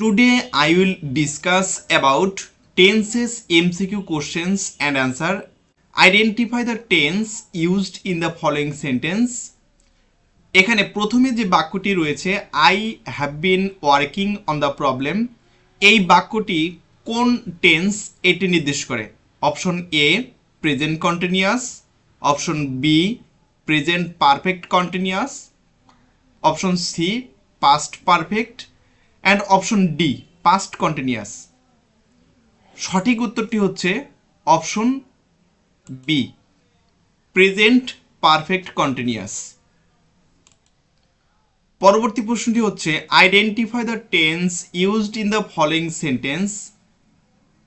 Today, I will discuss about tenses MCQ questions and answer. Identify the tense used in the following sentence. এখানে প্রথমে যে বাক্যটি রয়েছে I have been working on the problem এই বাক্যটি কোন tense এটি নির্দেশ করে? Option A present continuous option B present perfect continuous option C past perfect and option D past continuous সঠিক উত্তরটি হচ্ছে option B present perfect continuous পরবর্তী প্রশ্নটি হচ্ছে identify the tense used in the following sentence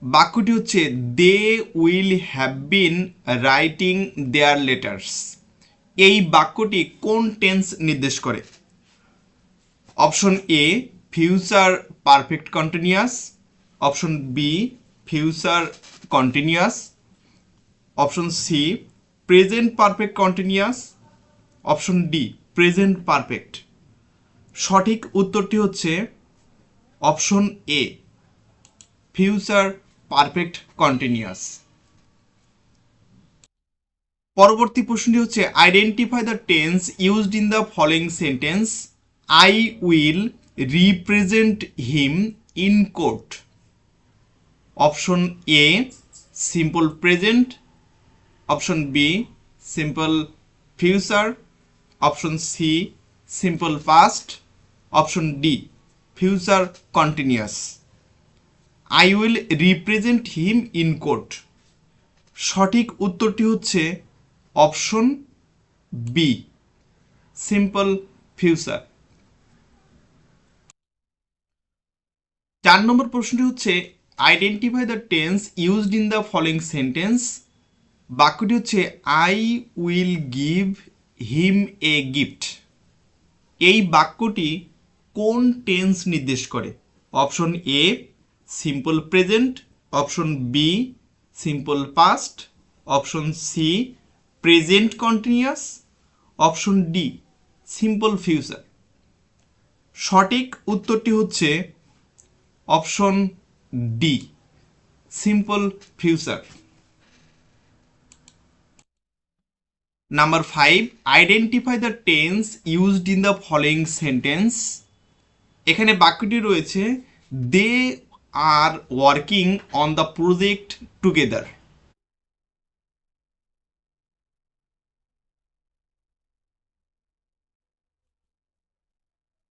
বাক্যটি হচ্ছে they will have been writing their letters এই বাক্যটি কোন টেন্স নির্দেশ করে? Option A future perfect continuous option B future continuous option C present perfect continuous option D present perfect সঠিক উত্তরটি হচ্ছে option A future perfect continuous পরবর্তী প্রশ্নটি হচ্ছে identify the tense used in the following sentence I will represent him in court option A simple present option B simple future option C simple past option D future continuous I will represent him in court সঠিক উত্তরটি হচ্ছে option B simple future চার নম্বর প্রশ্নটি হচ্ছে identify the tense used in the following sentence বাক্যটি হচ্ছে I will give him a gift এই বাক্যটি কোন টেন্স নির্দেশ করে? Option A simple present option B simple past option C present continuous option D simple future সঠিক উত্তরটি হচ্ছে option D simple future number five identify the tense used in the following sentence এখানে বাক্যটি রয়েছে they are working on the project together